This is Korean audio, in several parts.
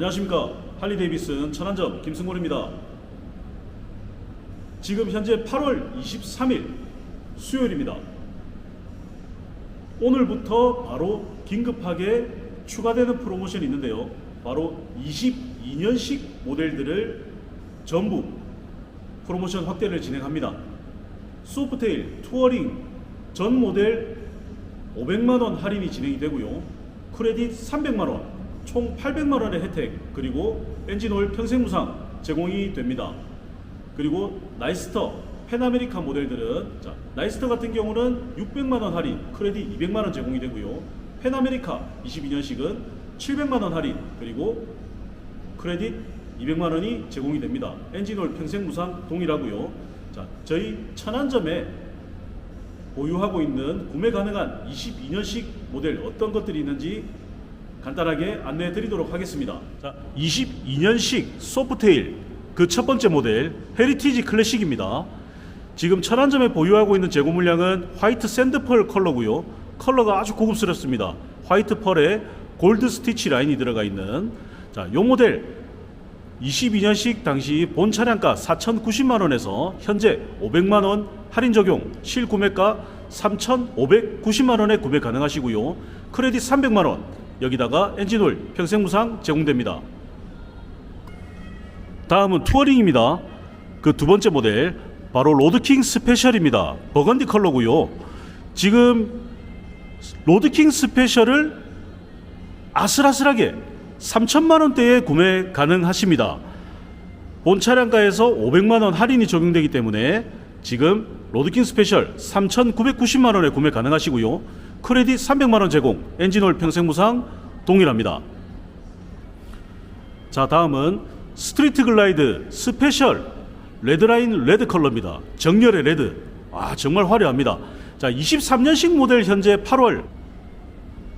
안녕하십니까 할리 데이비슨 천안점 김승곤입니다. 지금 현재 8월 23일 수요일입니다. 오늘부터 바로 긴급하게 추가되는 프로모션이 있는데요. 바로 22년식 모델들을 전부 프로모션 확대를 진행합니다. 소프테일 투어링 전 모델 500만 원 할인이 진행이 되고요. 크레딧 300만 원, 총 800만 원의 혜택, 그리고 엔진 오일 평생 무상 제공이 됩니다. 그리고 나이스터 페나메리카 모델들은 자, 나이스터 같은 경우는 600만 원 할인, 크레딧 200만 원 제공이 되고요. 페나메리카 22년식은 700만 원 할인, 그리고 크레딧 200만 원이 제공이 됩니다. 엔진오일 평생 무상 동일하고요. 자, 저희 천안점에 보유하고 있는 구매 가능한 22년식 모델 어떤 것들이 있는지 간단하게 안내해 드리도록 하겠습니다. 자, 22년식 소프테일 그 첫 번째 모델 헤리티지 클래식입니다. 지금 천안점에 보유하고 있는 재고 물량은 화이트 샌드펄 컬러고요. 컬러가 아주 고급스럽습니다. 화이트 펄에 골드 스티치 라인이 들어가 있는 자, 요 모델 22년식 당시 본 차량가 4,090만 원에서 현재 500만 원 할인 적용, 실 구매가 3,590만 원에 구매 가능하시고요. 크레딧 300만 원, 여기다가 엔진 오일 평생 무상 제공됩니다. 다음은 투어링입니다. 그 두 번째 모델 바로 로드킹 스페셜입니다. 버건디 컬러고요. 지금 로드킹 스페셜을 아슬아슬하게 3천만 원대에 구매 가능하십니다. 본 차량가에서 500만 원 할인이 적용되기 때문에 지금 로드킹 스페셜 3,990만 원에 구매 가능하시고요. 크레딧 300만 원 제공, 엔진오일 평생 무상 동일합니다. 자, 다음은 스트리트 글라이드 스페셜 레드라인 레드 컬러입니다. 정렬의 레드. 아, 정말 화려합니다. 자, 23년식 모델 현재 8월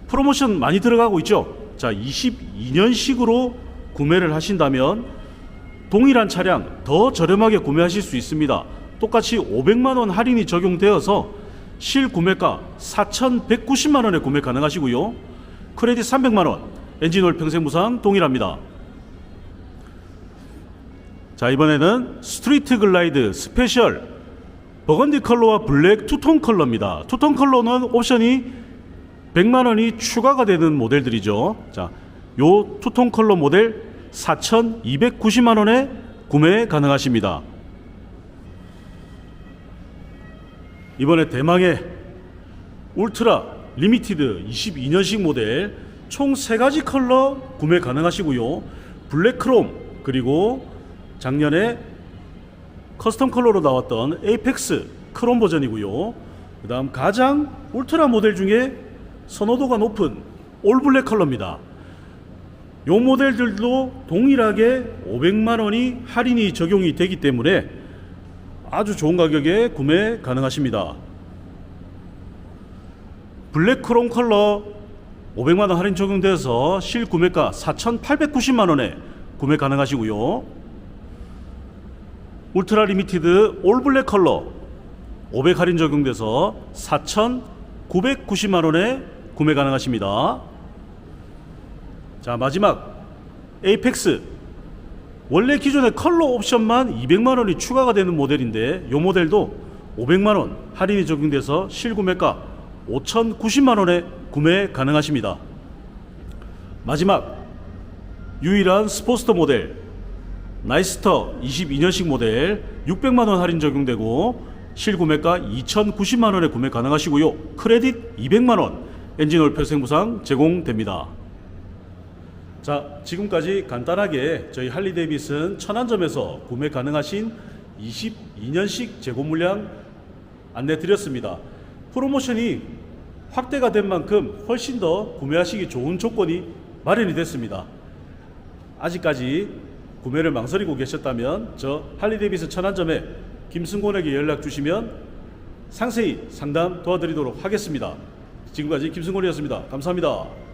프로모션 많이 들어가고 있죠. 자, 22년식으로 구매를 하신다면 동일한 차량 더 저렴하게 구매하실 수 있습니다. 똑같이 500만 원 할인이 적용되어서 실구매가 4,190만 원에 구매 가능하시고요. 크레딧 300만 원, 엔진오일 평생 무상 동일합니다. 자, 이번에는 스트리트 글라이드 스페셜 버건디 컬러와 블랙 투톤 컬러입니다. 투톤 컬러는 옵션이 100만 원이 추가가 되는 모델들이죠. 자, 요 투톤 컬러 모델 4,290만 원에 구매 가능하십니다. 이번에 대망의 울트라 리미티드 22년식 모델 총 3가지 컬러 구매 가능하시고요. 블랙 크롬 그리고 작년에 커스텀 컬러로 나왔던 에이펙스 크롬 버전이고요. 그 다음 가장 울트라 모델 중에 선호도가 높은 올블랙 컬러입니다. 요 모델들도 동일하게 500만 원이 할인이 적용이 되기 때문에 아주 좋은 가격에 구매 가능하십니다. 블랙 크롬 컬러 500만 원 할인 적용돼서 실 구매가 4,890만 원에 구매 가능하시고요. 울트라 리미티드 올 블랙 컬러 500 할인 적용돼서 4,990만 원에 구매 가능하십니다. 자, 마지막 에이펙스 원래 기존의 컬러 옵션만 200만 원이 추가가 되는 모델인데 이 모델도 500만 원 할인이 적용돼서 실구매가 5,090만 원에 구매 가능하십니다. 마지막 유일한 스포스터 모델 나이스터 22년식 모델 600만 원 할인 적용되고 실구매가 2,090만 원에 구매 가능하시고요. 크레딧 200만 원 엔진오일 평생 무상 제공됩니다. 자, 지금까지 간단하게 저희 할리 데이비슨 천안점에서 구매 가능하신 22년식 재고 물량 안내 드렸습니다. 프로모션이 확대가 된 만큼 훨씬 더 구매하시기 좋은 조건이 마련이 됐습니다. 아직까지 구매를 망설이고 계셨다면 저 할리 데이비슨 천안점에 김승곤에게 연락 주시면 상세히 상담 도와드리도록 하겠습니다. 지금까지 김승곤이었습니다. 감사합니다.